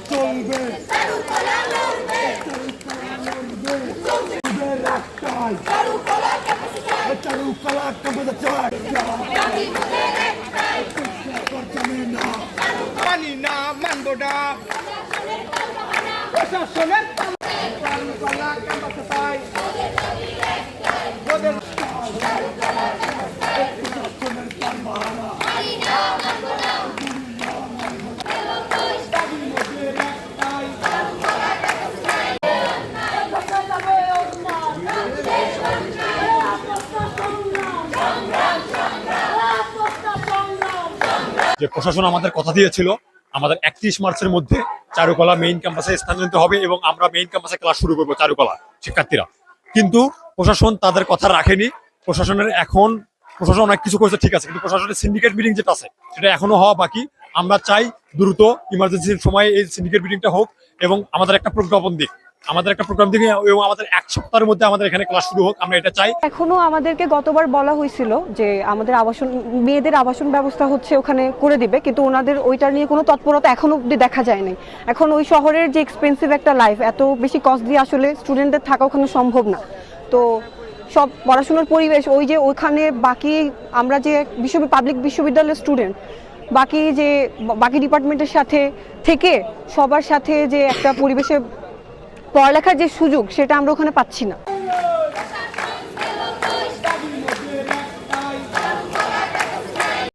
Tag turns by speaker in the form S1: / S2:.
S1: চলবে রূপকলা কবে চাই
S2: মানি না মানব না প্রশাসনের রূপকলা কবে চাই ওদের
S3: যে প্রশাসন আমাদের কথা দিয়েছিল, আমাদের একত্রিশ মার্চের মধ্যে চারুকলা মেইন ক্যাম্পাসে স্থানান্তরিত হবে এবং আমরা মেইন ক্যাম্পাসে ক্লাস শুরু করব চারুকলা শিক্ষার্থীরা। কিন্তু প্রশাসন তাদের কথা রাখেনি। প্রশাসনের এখন, প্রশাসন অনেক কিছু করেছে, ঠিক আছে, কিন্তু প্রশাসনের সিন্ডিকেট মিটিং যেটা আছে, সেটা এখনও হওয়া বাকি। আমরা চাই দ্রুত ইমার্জেন্সির সময় এই সিন্ডিকেট মিটিংটা হোক এবং আমাদের একটা প্রজ্ঞাপন দিক। আমাদের একটা প্রোগ্রাম দিকে এবং আমাদের এক সপ্তাহের মধ্যে আমাদের এখানে ক্লাস শুরু হোক, আমরা এটা চাই।
S4: এখনও আমাদেরকে গতবার বলা হয়েছিল যে আমাদের আবাসন, মেয়েদের আবাসন ব্যবস্থা হচ্ছে ওখানে করে দিবে, কিন্তু ওনাদের ওইটা নিয়ে কোনো তৎপরতা এখনও অব্দি দেখা যায়নি। এখন ওই শহরের যে এক্সপেন্সিভ একটা লাইফ এত বেশি কস্ট দিয়ে আসলে স্টুডেন্টদের থাকা ওখানে সম্ভব না। তো সব পড়াশোনার পরিবেশ, ওই যে ওইখানে বাকি আমরা যে বিশ্ব পাবলিক বিশ্ববিদ্যালয়ের স্টুডেন্ট বাকি যে, বাকি ডিপার্টমেন্টের সাথে থেকে সবার সাথে যে একটা পরিবেশে পড়ালেখার যে সুযোগ সেটা আমরা ওখানে পাচ্ছি না।